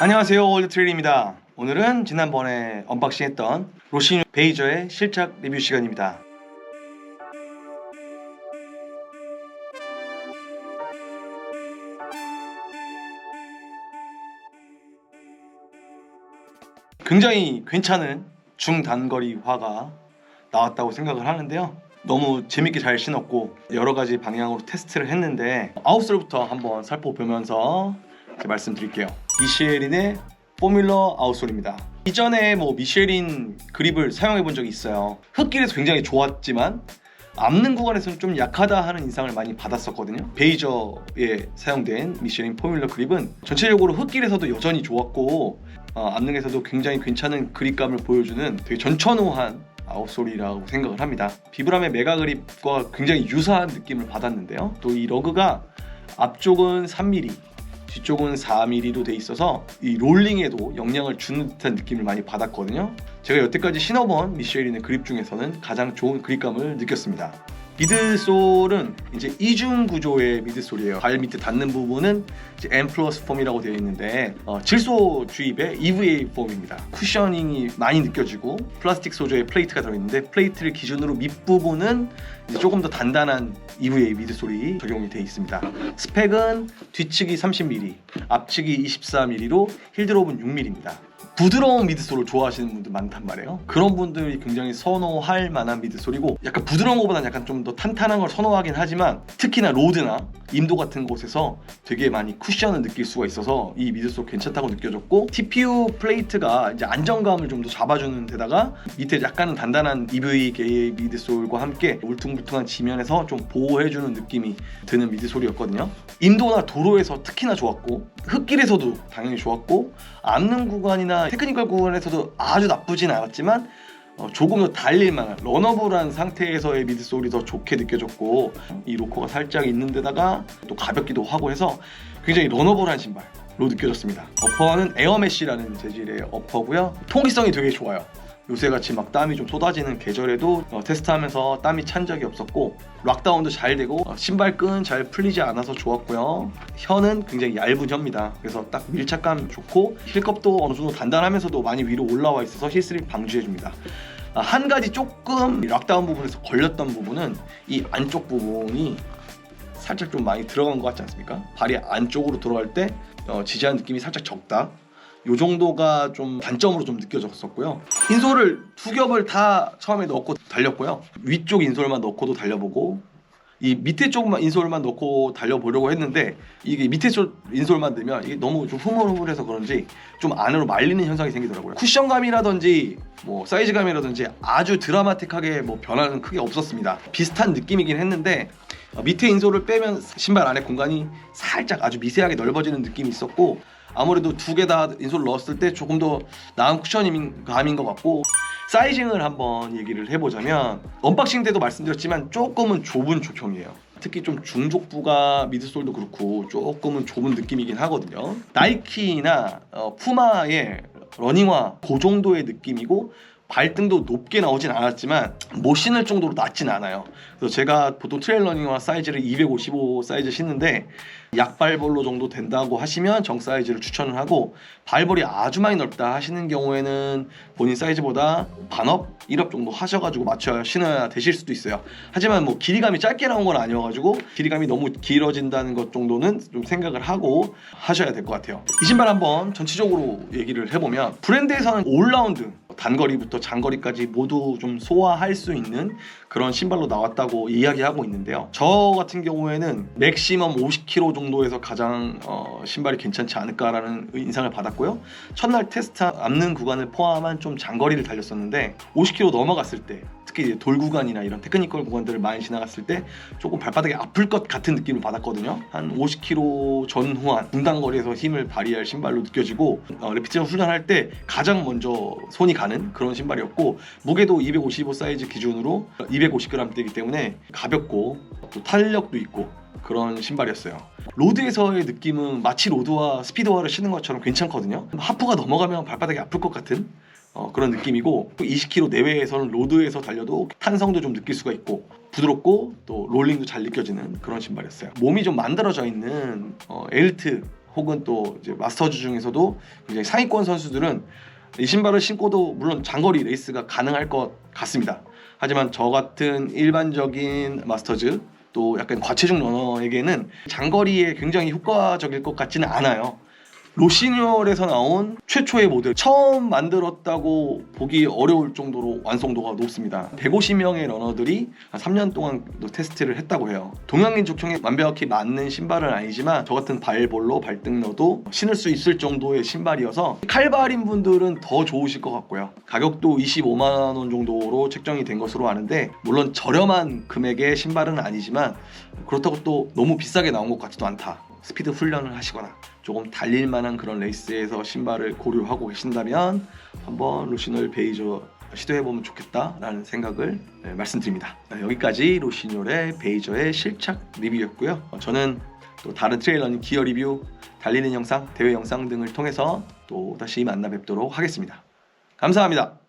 안녕하세요 올드트레일입니다. 오늘은 지난번에 언박싱했던 로시뉴 베이저의 실착 리뷰 시간입니다. 굉장히 괜찮은 중단거리화가 나왔다고 생각을 하는데요. 너무 재밌게 잘 신었고 여러 가지 방향으로 테스트를 했는데 아웃솔부터 한번 살펴보면서 말씀드릴게요. 미쉐린의 포뮬러 아웃솔입니다. 이전에 뭐 미쉐린 그립을 사용해 본 적이 있어요. 흙길에서 굉장히 좋았지만 앞는 구간에서는 좀 약하다 하는 인상을 많이 받았었거든요. 베이저에 사용된 미쉐린 포뮬러 그립은 전체적으로 흙길에서도 여전히 좋았고 어, 앞능에서도 굉장히 괜찮은 그립감을 보여주는 되게 전천후한 아웃솔이라고 생각을 합니다. 비브람의 메가 그립과 굉장히 유사한 느낌을 받았는데요. 또 이 러그가 앞쪽은 3mm, 뒤쪽은 4mm로 돼 있어서 이 롤링에도 영향을 주는 듯한 느낌을 많이 받았거든요. 제가 여태까지 신어본 미쉐린의 그립 중에서는 가장 좋은 그립감을 느꼈습니다. 미드솔은 이제 이중 구조의 미드솔이에요. 발 밑에 닿는 부분은 이제 M 플러스 폼이라고 되어 있는데 어, 질소 주입의 EVA 폼입니다. 쿠셔닝이 많이 느껴지고 플라스틱 소재의 플레이트가 들어있는데 플레이트를 기준으로 밑부분은 조금 더 단단한 EVA 미드솔이 적용이 되어 있습니다. 스펙은 뒤측이 30mm, 앞측이 24mm로 힐드롭은 6mm입니다. 부드러운 미드솔을 좋아하시는 분들 많단 말이에요. 그런 분들이 굉장히 선호할 만한 미드솔이고 약간 부드러운 것보다는 약간 좀 더 탄탄한 걸 선호하긴 하지만 특히나 로드나 임도 같은 곳에서 되게 많이 쿠션을 느낄 수가 있어서 이 미드솔 괜찮다고 느껴졌고 TPU 플레이트가 이제 안정감을 좀 더 잡아주는 데다가 밑에 약간은 단단한 EVA 미드솔과 함께 울퉁불퉁한 지면에서 좀 보호해주는 느낌이 드는 미드솔이었거든요. 임도나 도로에서 특히나 좋았고 흙길에서도 당연히 좋았고 앉는 구간이나 테크니컬 구간에서도 아주 나쁘진 않았지만 어, 조금 더 달릴 만한 러너블한 상태에서의 미드솔이 더 좋게 느껴졌고 이 로커가 살짝 있는 데다가 또 가볍기도 하고 해서 굉장히 러너블한 신발로 느껴졌습니다. 어퍼는 에어메쉬라는 재질의 어퍼고요. 통기성이 되게 좋아요 요새같이 막 땀이 좀 쏟아지는 계절에도 어, 테스트하면서 땀이 찬 적이 없었고 락다운도 잘 되고 어, 신발끈 잘 풀리지 않아서 좋았고요 혀는 굉장히 얇은 혀입니다 그래서 딱 밀착감 좋고 힐컵도 어느 정도 단단하면서도 많이 위로 올라와 있어서 힐스를 방지해줍니다 아, 한 가지 조금 락다운 부분에서 걸렸던 부분은 이 안쪽 부분이 살짝 좀 많이 들어간 것 같지 않습니까? 발이 안쪽으로 들어갈 때 어, 지지하는 느낌이 살짝 적다. 요 정도가 좀 단점으로 좀 느껴졌었고요. 인솔을 두 겹을 다 처음에 넣고 달렸고요. 위쪽 인솔만 넣고도 달려보고 이 밑에 쪽만 인솔만 넣고 달려보려고 했는데 이게 밑에 쪽 인솔만 넣으면 이게 너무 좀 흐물흐물해서 그런지 좀 안으로 말리는 현상이 생기더라고요. 쿠션감이라든지 뭐 사이즈감이라든지 아주 드라마틱하게 뭐 변화는 크게 없었습니다. 비슷한 느낌이긴 했는데 어, 밑에 인솔을 빼면 신발 안에 공간이 살짝 아주 미세하게 넓어지는 느낌이 있었고 아무래도 두 개 다 인솔을 넣었을 때 조금 더 나은 쿠션 감인 것 같고 사이징을 한번 얘기를 해보자면 언박싱 때도 말씀드렸지만 조금은 좁은 조형이에요. 특히 좀 중족부가 미드솔도 그렇고 조금은 좁은 느낌이긴 하거든요. 나이키나 어, 푸마의 러닝화 그 정도의 느낌이고 발등도 높게 나오진 않았지만 못 신을 정도로 낮진 않아요. 그래서 제가 보통 트레일 러닝화 사이즈를 255 사이즈 신는데 약발볼로 정도 된다고 하시면 정 사이즈를 추천을 하고 발볼이 아주 많이 넓다 하시는 경우에는 본인 사이즈보다 반업 1업 정도 하셔가지고 맞춰 신어야 되실 수도 있어요. 하지만 뭐 길이감이 짧게 나온 건 아니어가지고 길이감이 너무 길어진다는 것 정도는 좀 생각을 하고 하셔야 될 것 같아요. 이 신발 한번 전체적으로 얘기를 해보면 브랜드에서는 올라운드 단거리부터 장거리까지 모두 좀 소화할 수 있는 그런 신발로 나왔다고 이야기하고 있는데요. 저 같은 경우에는 맥시멈 50kg 정도에서 가장 어, 신발이 괜찮지 않을까라는 인상을 받았고요. 첫날 테스트 앞는 구간을 포함한 좀 장거리를 달렸었는데 50km 넘어갔을 때 특히 돌 구간이나 이런 테크니컬 구간들을 많이 지나갔을 때 조금 발바닥이 아플 것 같은 느낌을 받았거든요. 한 50km 전후한 중단거리에서 힘을 발휘할 신발로 느껴지고 어, 레피티션 훈련할 때 가장 먼저 손이 가는 그런 신발이었고 무게도 255 사이즈 기준으로 250g대이기 때문에 가볍고 또 탄력도 있고 그런 신발이었어요. 로드에서의 느낌은 마치 로드와 스피드와를 신는 것처럼 괜찮거든요. 하프가 넘어가면 발바닥이 아플 것 같은 어, 그런 느낌이고 20km 내외에서는 로드에서 달려도 탄성도 좀 느낄 수가 있고 부드럽고 또 롤링도 잘 느껴지는 그런 신발이었어요. 몸이 좀 만들어져 있는 어, 엘트 혹은 또 이제 마스터즈 중에서도 굉장히 상위권 선수들은 이 신발을 신고도 물론 장거리 레이스가 가능할 것 같습니다. 하지만 저 같은 일반적인 마스터즈 또 약간 과체중 러너에게는 장거리에 굉장히 효과적일 것 같지는 않아요. 로시뉴얼에서 나온 최초의 모델. 처음 만들었다고 보기 어려울 정도로 완성도가 높습니다. 150명의 러너들이 한 3년 동안 또 테스트를 했다고 해요. 동양인 족형에 완벽히 맞는 신발은 아니지만 저 같은 발볼로 발등러도 신을 수 있을 정도의 신발이어서 칼발인 분들은 더 좋으실 것 같고요. 가격도 25만 원 정도로 책정이 된 것으로 아는데 물론 저렴한 금액의 신발은 아니지만 그렇다고 또 너무 비싸게 나온 것 같지도 않다. 스피드 훈련을 하시거나 조금 달릴 만한 그런 레이스에서 신발을 고려하고 계신다면 한번 로시놀 베이저 시도해보면 좋겠다라는 생각을 네, 말씀드립니다. 네, 여기까지 로시놀의 베이저의 실착 리뷰였고요. 어, 저는 또 다른 트레일러닝 기어 리뷰, 달리는 영상, 대회 영상 등을 통해서 또 다시 만나 뵙도록 하겠습니다. 감사합니다.